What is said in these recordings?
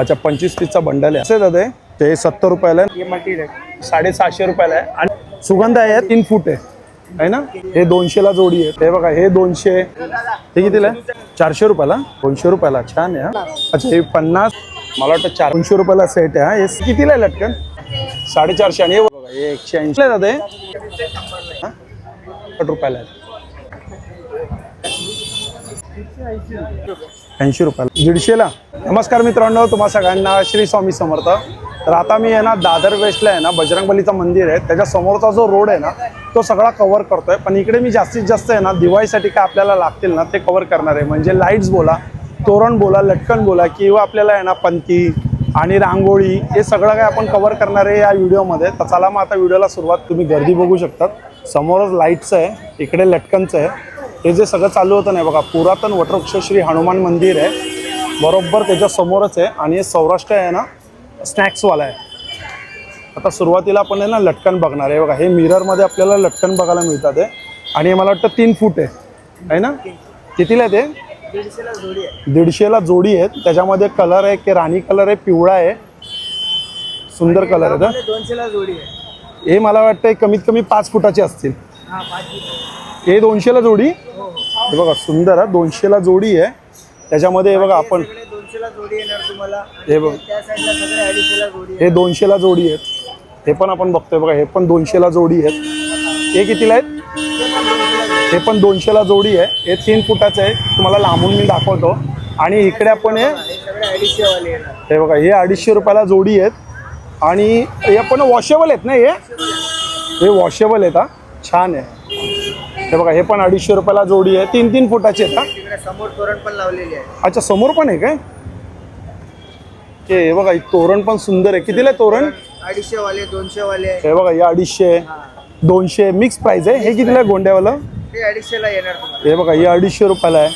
अच्छा पंचवीस पीसचा बंडल आहे. असे दादा ते सत्तर रुपयाला आहे. साडेसहाशे रुपयाला आहे. आणि सुगंध आहे तीन फूट आहे. आहे ना? हे दोनशेला जोडी आहे. हे बघा हे दोनशे. हे कितीला आहे? चारशे रुपयाला. दोनशे रुपयाला. छान आहे हा. अच्छा हे पन्नास. मला वाटतं चार दोनशे रुपयाला सेट आहे हा. हे कितीला आहे लटकन? साडेचारशे. आणि हे बघा हे एकशे ऐंशी. दादा हे? हा? आठ रुपयाला आहे. ऐंशी रुपयाला. दीडशेला. नमस्कार मित्रांनो तुम्हा सगळ्यांना श्री स्वामी समर्थ. तर आता मी आहे ना दादर वेस्टला आहे ना बजरंगबलीचं मंदिर आहे. त्याच्या समोरचा जो रोड आहे ना तो सगळा कव्हर करतोय. पण इकडे मी जास्तीत जास्त आहे ना दिवाळीसाठी काय आपल्याला लागतील ना ते कव्हर करणार आहे. म्हणजे लाईट्स बोला तोरण बोला लटकन बोला किंवा आपल्याला आहे ना पंती आणि रांगोळी हे सगळं काय आपण कव्हर करणार आहे या व्हिडिओमध्ये. तर चला मग आता व्हिडिओला सुरुवात. तुम्ही गर्दी बघू शकतात. समोरच लाईटचं आहे इकडे लटकनचं आहे. हे जे सगळं चालू होतं नाही बघा पुरातन वटवृक्ष श्री हनुमान मंदिर आहे. बरोबर त्याच्या समोरच आहे आणि हे सौराष्ट्र आहे ना स्नॅक्सवाला आहे. आता सुरुवातीला आपण आहे ना लटकन बघणार आहे. बघा हे मिररमध्ये आपल्याला लटकन बघायला मिळतात आहे आणि हे मला वाटतं तीन फूट आहे. आहे ना? कितीला आहे ते? दीडशेला जोडी आहे दीडशेला जोडी आहेत. त्याच्यामध्ये कलर आहे की राणी कलर आहे पिवळा आहे. सुंदर कलर आहे दोनशेला जोडी आहे. हे मला वाटतं कमीत कमी पाच फुटाचे असतील. हा. हे दोनशेला जोडी. हो हो हे बघा सुंदर आहे दोनशेला जोडी आहे. त्याच्यामध्ये हे बघा आपण सगळे दोनशेला जोडी येणार तुम्हाला. हे बघ. त्या साईडला सगळे अडीचशेला जोडी हे दोनशेला जोडी आहेत. हे पण आपण बघतोय बघा हे पण दोनशेला जोडी आहेत. हे कितीला आहेत? हे पण दोनशेला जोडी आहे. हे तीन फुटाचं आहे तुम्हाला लांबून मी दाखवतो. आणि इकडे आपण हे हे येणार. हे बघा हे अडीचशे रुपयाला जोडी आहेत. आणि हे पण वॉशेबल आहेत ना हे? हे वॉशेबल आहेत हा. छान आहे. हे बघा हे पण अडीचशे रुपयाला जोडी आहे. तीन तीन फुटाचे आहेत तिकडे समोर तोरण पण लावलेली आहे. अच्छा समोर पण आहे काय? हे बघा तोरण पण सुंदर आहे. कितीला आहे तोरण? अडीचशे वाले दोनशे वाले हे बघा हे अडीचशे दोनशे मिक्स प्राइस आहे. हे कितीला आहे गोंड्यावालं? ते अडीचशेला येणार तुम्हाला. हे बघा हे अडीचशे रुपयाला आहे.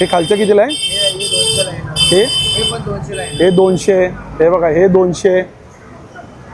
हे खालचं कितीला आहे? हे हे दोनशेला येणार. हे? हे पण दोनशेला येणार. हे दोनशे हे बघा हे दोनशे.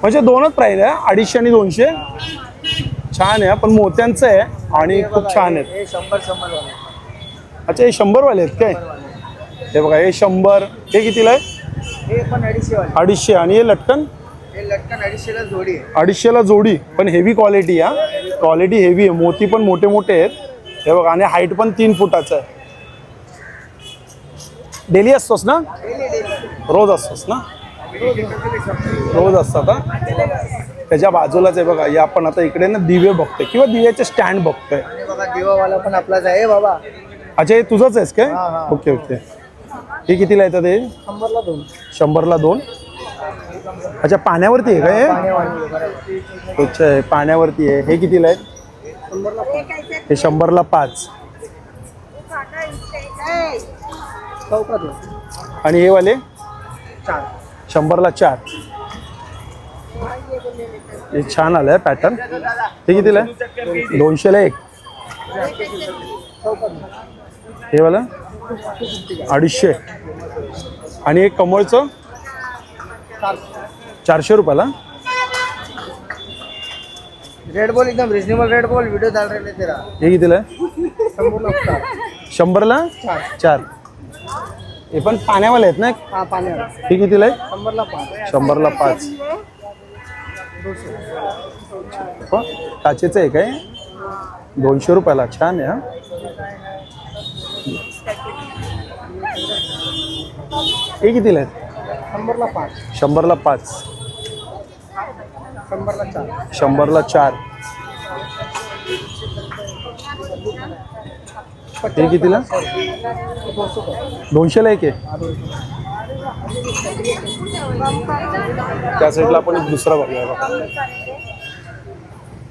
म्हणजे दोनच प्राईस आहे अडीचशे आणि दोनशे. छान आहे पण मोत्यांचं आहे आणि खूप छान आहेत. हे शंभर शंभर वाले अच्छा हे शंभरवाले आहेत काय? वाले. हे बघा हे शंभर. हे कितीला आहे? हे पण अडीचशे वाले अडीचशे. आणि हे लटकन? हे लटकन अडीचशेला जोडी आहे. अडीचशेला जोडी पण हेवी क्वालिटी हा. क्वालिटी हेवी आहे. मोती पण मोठे मोठे आहेत. हे बघा आणि हाईट पण तीन फुटाचं आहे. डेली असतोस ना? रोज असतोस ना? रोज असतात हा? त्याच्या बाजूलाच आहे बघा हे आपण आता इकडे ना दिवे बघतोय किंवा दिव्याचे स्टँड बघतोय. बघा दिवावाला पण आपलाच आहे बाबा. अच्छा हे तुझंच आहेस काय? हा, हा. Okay okay. हे कितीला येतात हे? शंभरला दोन. शंभरला दोन? अच्छा पाण्यावरती आहे का हे? बरोबर. अच्छा हे पाण्यावरती आहे. हे कितीला आहे शंभरला. हे शंभरला पाच. आणि हे वाले? चार. शंभरला चार. हे छान आलं आहे पॅटर्न हे कितीला आहे? दोनशेला एक. हे वाला? अडीचशे. आणि एक कमळचं? चारशे रुपयाला. रेड बॉल एकदम रिजनेबल रेड बॉल रहे थे तेरा. हे कितीला आहे? शंभरला चार. हे पण पाण्यावाले आहेत ना? हा पाण्यावर हे कितीला आहे? शंभरला पाच. शंभरला पाच. हो काचेचं आहे काय? दोनशे रुपयाला छान आहे हा. हे कितीला आहेत? शंभरला पाच. शंभरला पाच. शंभरला चार. शंभरला चार. हे कितीला? दोनशेला एक आहे. त्या साईडला आपण एक दुसरा बघूया बघा.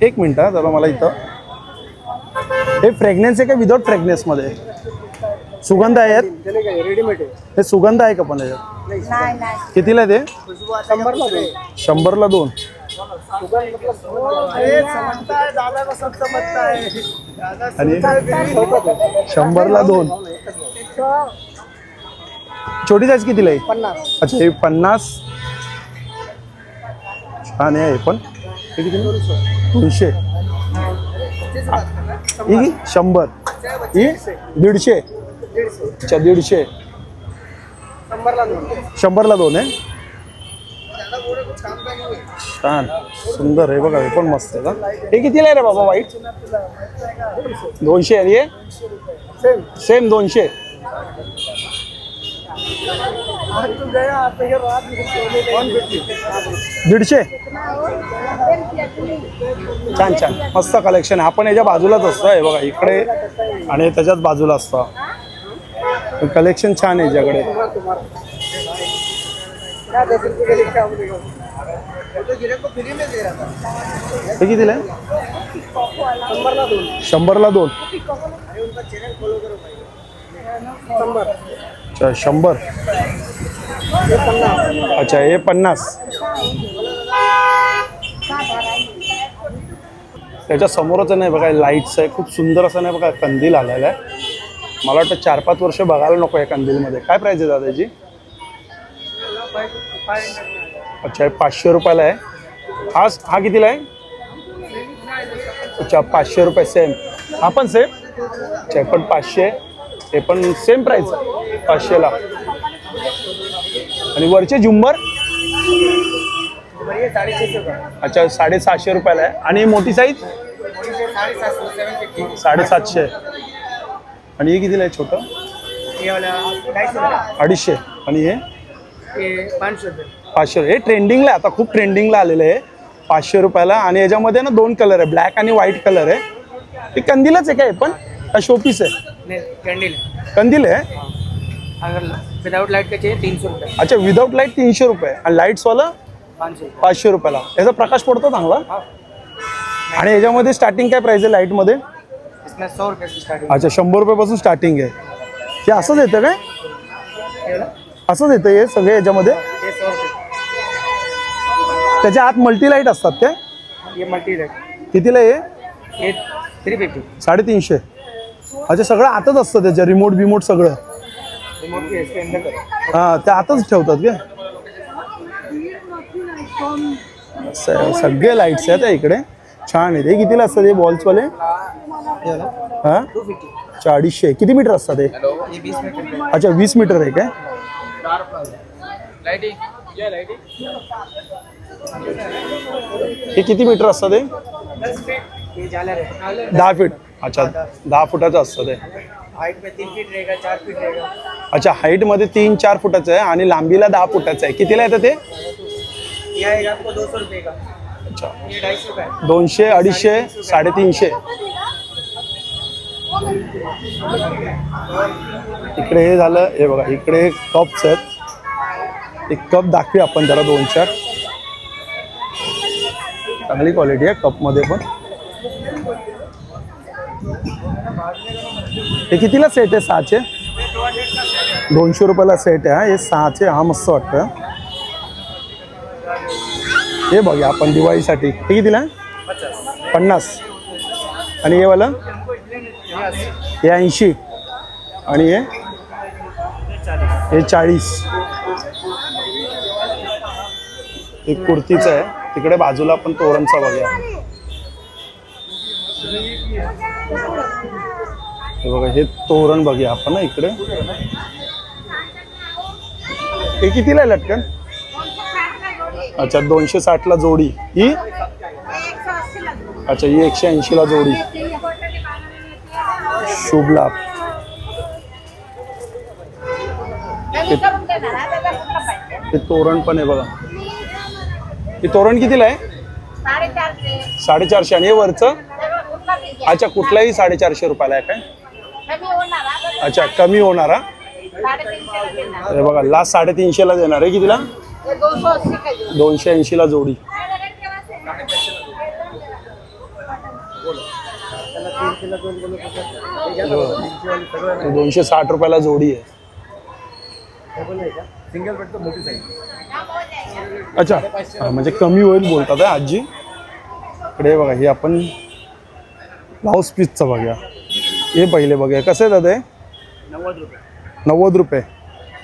एक मिनिट हा जरा मला इथं. हे फ्रेग्नेन्स आहे का विदाउट फ्रेग्नेन्समध्ये सुगंध काय रेडीमेड आहे? हे सुगंध आहे का पण याच्यात? नाही नाही कितीला आहे ते? शंभरला दोन. आणि आहे. शंभरला दोन. छोटी साईज कितीला आहे? पन्नास. अच्छा हे पन्नास. छान आहे हे पण. हे किती दोनशे. ही शंभर. ही दीडशे. अच्छा दीडशे. शंभरला दोन. आहे. छान. सुंदर आहे बघा हे पण मस्त आहे का हे कितीला आहे रे बाबा वाईट? दोनशे आहे सेम सेम दोनशे आज तू गया आता हे रात वन फिफ्टी दीडशे? छान छान. मस्त कलेक्शन आहे. आपण याच्या बाजूलाच असतो हे बघा इकडे आणि त्याच्याच बाजूला असतं. कलेक्शन छान आहे याच्याकडे. क्या दस हे कितीला आहे? शंभरला दोन. शंभरला दोन. शंभर अच्छा शंभर. अच्छा हे पन्नास. त्याच्या समोरच नाही बघा लाईट्स आहे. खूप सुंदर असं नाही बघा कंदील आलेला आहे. मला वाटतं चार पाच वर्ष बघायला नको या कंदीलमध्ये. काय प्राईस आहे दादाजी? अच्छा हे पाचशे रुपयाला आहे. हा हा कितीला आहे? अच्छा पाचशे रुपये सेम हा पण सेम अच्छा पण पाचशे हे पण सेम प्राईस पाचशेला आणि वरचे झुंबर? अच्छा साडेसहाशे रुपयाला आहे. आणि मोठी साईज साडेसातशे. आणि हे कितीला आहे छोटं? अडीचशे. आणि हे? पाचशे हे ट्रेंडिंगला आता खूप ट्रेंडिंगला आलेलं आहे. पाचशे रुपयाला. आणि याच्यामध्ये ना दोन कलर आहे. ब्लॅक आणि व्हाईट कलर आहे. ते कंदीलच आहे काय? पण? शोपीस आहे? कैंडल कंदील आहे? अगर विदाउट लाइट का चाहिए तीन सौ रुपये। अच्छा विदाउट लाइट तीनशे रुपये. आणि लाईट्सवाला पाँच सौ रुपये। पाचशे रुपयाला. याचा प्रकाश पडतो चांगला? हाँ. आणि याच्यामध्ये स्टार्टिंग काय प्राईस आहे लाईटमध्ये इसमें सौ रुपये से स्टार्टिंग अच्छा शंभर रुपयापासून स्टार्टिंग आहे. हे असंच येतं काय? असंच येतं हे सगळे याच्यामध्ये? ये सौ रुपये. त्याच्या आत मल्टी लाइट असतात काय? ये मल्टी रेट कितीला हे? ये थ्री फिफ्टी साडेतीनशे. अच्छा सगळं आतच असतं त्याच्या रिमोट बिमोट सगळं. हा ते आताच ठेवतात का? स- सगळे लाईट्स आहेत इकडे. छान आहे. ते कितीला असतात हे बॉल्सवाले? हा? वाला अडीचशे किती मीटर असतात हे? अच्छा वीस मीटर आहे काय? हे किती मीटर असतात हे? दहा फीट अच्छा दहा फुटाचं असतं ते. हाइट में तीन फीट रहेगा चार फीट रहेगा। अच्छा हाईटमध्ये तीन चार फुटाचं आहे आणि लांबीला दहा फुटाचं आहे. कितीला येतं ते? ये आएगा आपको दो सौ रुपये का? अच्छा. ये ढाई सौ का है दोनशे अडीचशे साडेतीनशे इकडे हे झालं हे बघा इकडे कप्स आहेत. एक कप दाखवी आपण त्याला दोन चार चांगली क्वालिटी आहे कपमध्ये पण. हे कितीला सेट आहे? सहाचे? दोनशे रुपयाला सेट आहे हे? सहाचे हा मस्त वाटतं हे बघूया आपण दिवाळीसाठी. हे कितीला? पन्नास. आणि हे वाला? हे ऐंशी. आणि हे? हे चाळीस. एक कुर्तीचं आहे. तिकडे बाजूला पण तोरणचा बघूया. हे बघा हे तोरण बघूया आपण ना इकडे. हे कितीला आहे लटकन? अच्छा दोनशे साठला जोडी. ही? अच्छा ही एकशे ऐंशीला जोडी. शुभ लाभ. हे तोरण पण आहे बघा. हे तोरण कितीला आहे? साडेचारशे. आणि हे वरचं? अच्छा कुठलाही साडेचारशे रुपयाला आहे काय. अच्छा कमी होणारा हे? बघा लास्ट साडेतीनशेला देणार आहे कितीला दोनशे ऐंशीला जोडी. दोनशे साठ रुपयाला जोडी आहे. सिंगल बेड तो साइज अच्छा हा, म्हणजे कमी होईल बोलतात आहे आजी? इकडे बघा हे आपण ब्लाऊज पीसचं बघूया. हे पहिले बघूया. कसं आहे दादा हे? नव्वद रुपये. नव्वद रुपये.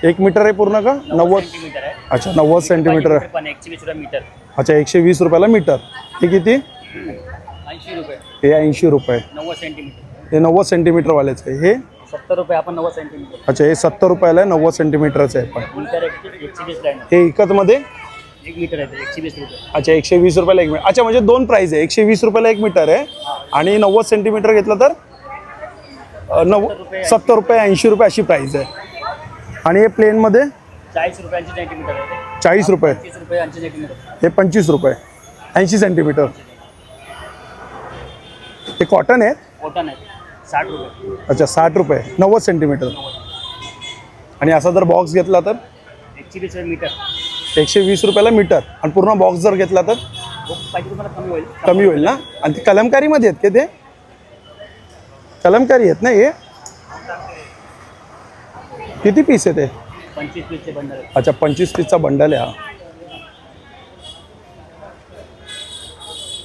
एक मीटर आहे पूर्ण का? नव्वद सेंटीमीटर आहे. अच्छा नव्वद सेंटीमीटर आहे पण एकशे वीस रुपये मीटर. अच्छा एकशे वीस रुपयाला मीटर. हे किती? ऐंशी रुपये. हे ऐंशी रुपये. नव्वद सेंटीमीटर हे नव्वद सेंटीमीटरवालेच आहे. हे? सत्तर रुपये आपण नव्वद सेंटीमीटर अच्छा हे सत्तर रुपयाला आहे नव्वद सेंटीमीटरचं आहे पण. मीटर एक एकशे वीस लाईन हे एक मीटर आहे ते, एकशे वीस रुपये. अच्छा एकशे वीस रुपयाला एक मीटर. अच्छा म्हणजे दोन प्राईज आहे. एकशे वीस रुपयाला एक मीटर आहे आणि नव्वद सेंटीमीटर घेतलं तर? नव्व सत्तर रुपये ऐंशी रुपये अशी प्राईज आहे. आणि हे प्लेनमध्ये चाळीस रुपयांचे सेंटीमीटर आहे. चाळीस रुपये. तीस सेंटीमीटर हे पंचवीस रुपये. ऐंशी सेंटीमीटर हे कॉटन आहे? कॉटन आहे. साठ रुपये. अच्छा साठ रुपये. नव्वद सेंटीमीटर आणि असा जर बॉक्स घेतला तर? एकशे वीस रुपये मीटर. एकशे वीस रुपयाला मीटर. आणि पूर्ण बॉक्स जर घेतला तर? पाहिजे तुम्हाला कमी होईल. कमी होईल ना? आणि ते कलमकारीमध्ये आहेत का ते? कलमकारी आहेत ना हे? किती पीस आहे ते पंचवीस पीसचे बंडल अच्छा पंचवीस पीसचा बंडल आहे हा.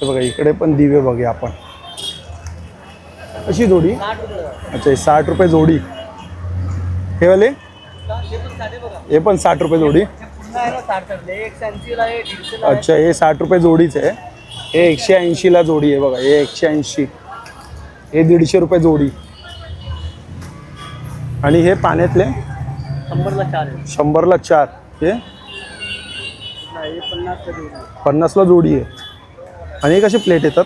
हे बघा इकडे पण दिवे बघूया आपण. अशी जोडी? अच्छा हे साठ रुपये जोडी. हे वाले? हे पण साठ रुपये जोडी. अच्छा हे साठ रुपये जोडीच आहे. हे एकशे ऐंशीला जोडी आहे बघा हे एकशे ऐंशी. हे दीडशे रुपये जोडी. आणि हे पाण्यातले? शंभरला चार शंभरला चार. हे? पन्नास पन्नासला जोडी आहे. आणि कसे प्लेट येतात?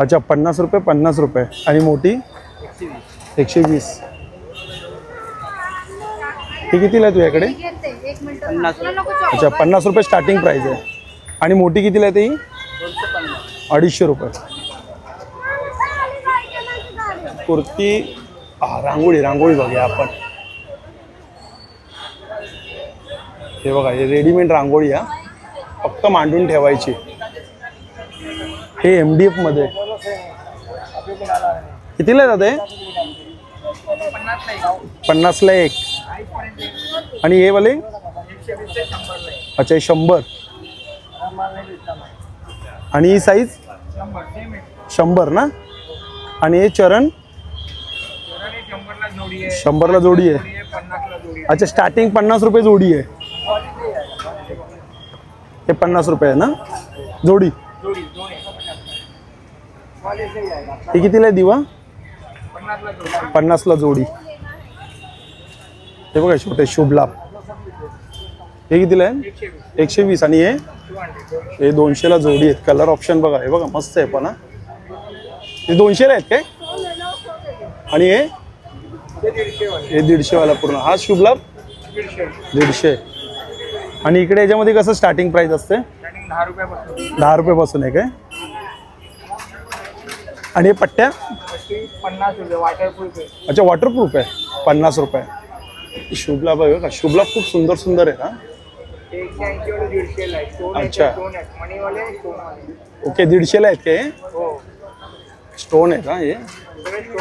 अच्छा पन्नास रुपये पन्नास रुपये. आणि मोठी? एकशे वीस. ही कितीला आहे तुझ्याकडे? एक मिनिट पन्नास. अच्छा पन्नास रुपये स्टार्टिंग प्राईस आहे. आणि मोठी कितीला आहे ती? अडीचशे रुपये. कुर्ती रांगोळी रांगोळी बघूया आपण. हे बघा हे रेडीमेड रांगोळी हा. फक्त मांडून ठेवायची. हे एम डी एफमध्ये कितीला आहे पन्नासला एक. आणि हे वाले? अच्छा हे शंभर. आणि ही साईज शंभर ना? आणि हे चरण? शंभरला जोडी आहे. अच्छा स्टार्टिंग पन्नास रुपये जोडी आहे. हे पन्नास रुपये आहे ना? जोडी. हे कितीला आहे दिवा? पन्नासला जोडी. हे बघा छोटे शुभ लाभ हे कितीला आहे? एकशे वीस. आणि हे? हे दोनशेला जोडी आहेत. कलर ऑप्शन बघा. हे बघा मस्त आहे पण हे दोनशेला आहेत काय? आणि हे? हे दीडशेवाला पूर्ण. हा शुभ लाभ? दीडशे. आणि इकडे याच्यामध्ये कसं स्टार्टिंग प्राइस असते? दहा रुपयापासून आहे. काय आणि हे पट्ट्या? पन्नास रुपये वॉटरप्रूफ आहे अच्छा वॉटरप्रूफ आहे. पन्नास रुपये. शुभ लाभ आहे का शुभ लाभ खूप सुंदर सुंदर आहे ना अच्छा. ओके दीडशेला आहेत का हे? हो. स्टोन आहे का हे.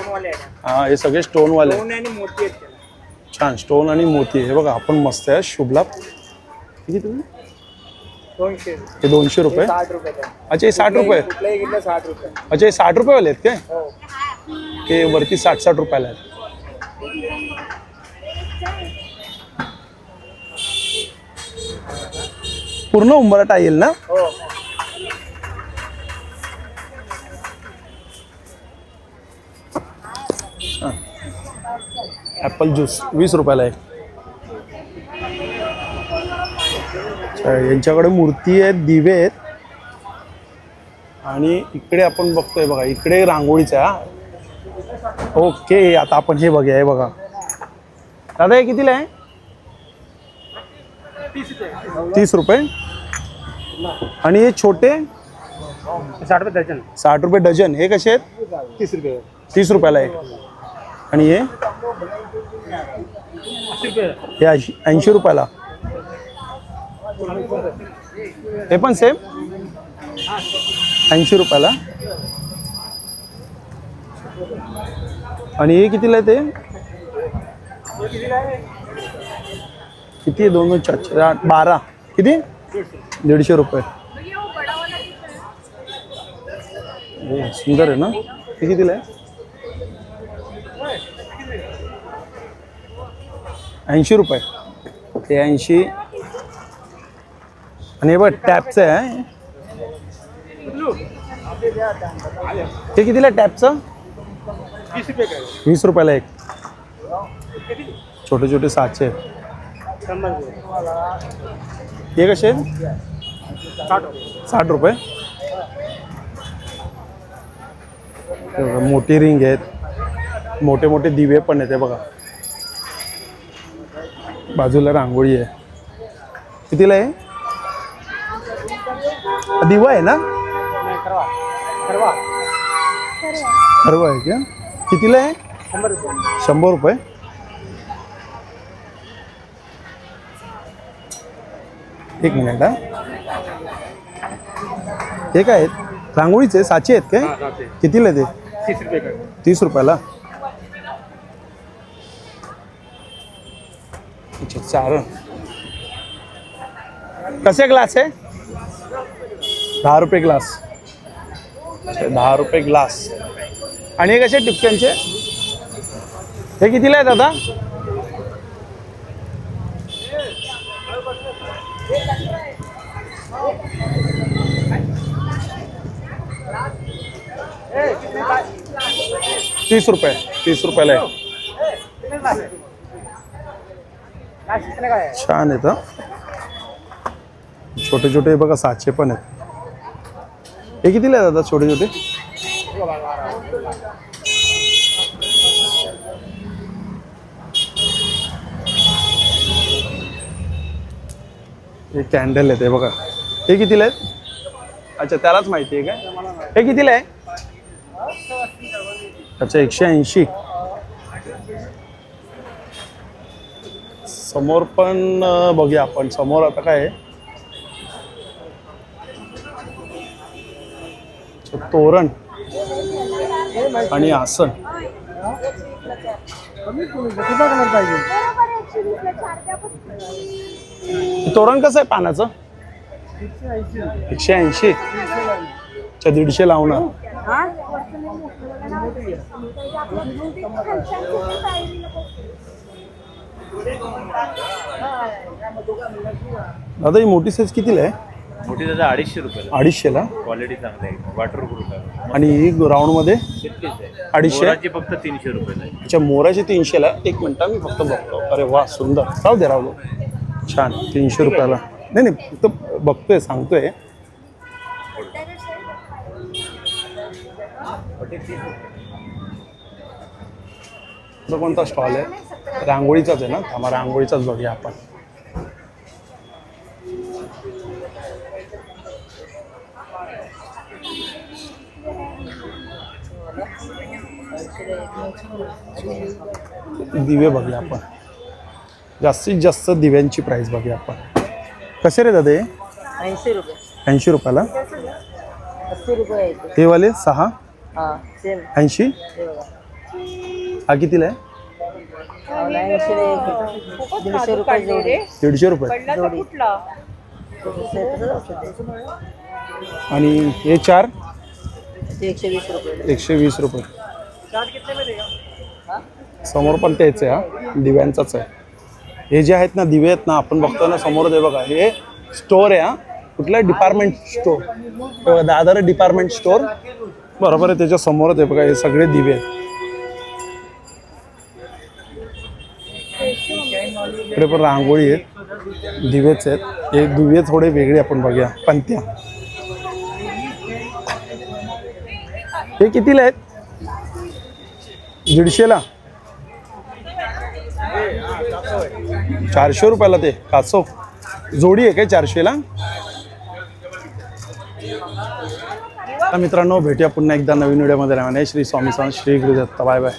वाले हा हे सगळे. स्टोन त्याला. छान स्टोन आणि मोती हे बघा आपण मस्त आहे. शुभ लाभ किती तुम्ही? हे दोनशे रुपये? रुपये. अच्छा हे साठ रुपये. साठ रुपये. अच्छा हे साठ रुपयेवाले आहेत काय? हो. हे वरती साठ साठ रुपयाला आहेत. पूर्ण उंबरटा येईल ना? ॲपल ज्यूस वीस रुपयाला आहे यांच्याकडे मूर्ती आहेत दिवे आहेत. आणि इकडे आपण बघतोय बघा इकडे रांगोळीचा आहे हा. ओके आता आपण हे बघूया हे बघा. दादा हे कितीला आहे? तीस रुपये. आणि हे छोटे? साठ रुपये दर्जन साठ रुपये डझन. हे कसे आहेत? तीस रुपये. तीस रुपयाला आहे आणि हे? हे ऐंशी ऐंशी रुपयाला. हे पण सेम ऐंशी रुपयाला. आणि हे कितीला आहे ते? किती आहे? दोन दोन चार चार आठ बारा. किती? दीडशे रुपये. हो, सुंदर आहे ना? हे कितीला आहे ऐंशी रुपये. ते ऐंशी. आणि हे बघ टॅपचं आहे ते कितीला टॅपचं? वीस रुपयाला एक. छोटे छोटे सातशे. ते हे कसे आहेत? साठ रुपये. मोठी रिंग आहेत. मोठे मोठे दिवे पण आहेत बघा. बाजूला रांगोळी आहे. कितीला आहे? दिवा आहे ना? नाही करवा करवा सर्व आहे का? कितीला आहे? शंभर रुपये. एक मिनिट हा. हे काय आहेत? रांगोळीचे साचे आहेत काय? कितीला ते? तीस रुपयाला? चार कसे ग्लास आहे? दहा रुपये ग्लास दहा रुपये ग्लास आणि हे कसे टिपक्यांचे हे कितीला आहेत दादा? तीस रुपये तीस रुपयाला आहे काय शिकणे काय आहे छान आहेत छोटे छोटे बघा सातशे पण आहेत. हे कितीला आहे दादा छोटे छोटे? हे कॅन्डल आहेत हे बघा. हे कितीला आहेत? अच्छा त्यालाच माहिती आहे का हे कितीला आहे? अच्छा एकशे ऐंशी. समोर पण बघूया आपण. समोर आता काय आहे? तोरण आणि आसन. तोरण कसं आहे पानाचं? एकशे ऐंशी. अच्छा दीडशे लावणार दादा ही मोठी साईज कितीला आहे? मोठी दादा अडीचशे रुपयाला. अडीचशेला क्वालिटी चांगली आहे. वॉटरप्रूफ आहे. आणि ही राऊंडमध्ये तितकीच आहे. अडीचशे? मोराची फक्त तीनशे रुपयाला आहे. अच्छा मोराची तीनशेला एक मिनटा मी फक्त बघतो. अरे वा सुंदर. राहू दे राहू दे छान तीनशे रुपयाला. नाही नाही फक्त बघतोय सांगतोय. तो कोणता स्टॉल आहे. रांगोळीचाच आहे ना? थांबा रांगोळीचाच बघूया आपण. दिवे बघूया आपण. जास्तीत जास्त दिव्यांची प्राइस बघूया आपण. कसे रे दादा ऐंशी रुपये. ऐंशी रुपयाला? अस्सी रुपये. हे वाले सहा? हा सेम ऐंशी? हा कितीला आहे? ऐंशी. दीडशे रुपये जोडी. दीडशे रुपये. जोडी. तसंच असतं. ते. आणि हे चार? ते एकशे वीस रुपये. एकशे वीस रुपये. हा? समोर पण तेच आहे हा. दिव्यांचाच आहे. हे जे आहेत ना दिवे आहेत ना आपण बघतो ना समोर ते बघा हे स्टोर आहे हा. कुठलं? Department store. Dadar department store. बरोबर आहे त्याच्या समोरच आहे बघा हे सगळे दिवे आहेत. इकडे पण रांगोळी आहेत. दिवेच आहेत. हे दिवे थोडे वेगळे आपण बघूया. पंत्या. हे कितीला आहेत? दीडशेला? चारशे रुपयाला ते. कासो जोडी आहे काय चारशेला? मित्रांनो भेटूया पुन्हा एकदा नवीन व्हिडिओमध्ये. राहणे श्री स्वामी स्वामी श्री गुरुदत्ता. Bye bye.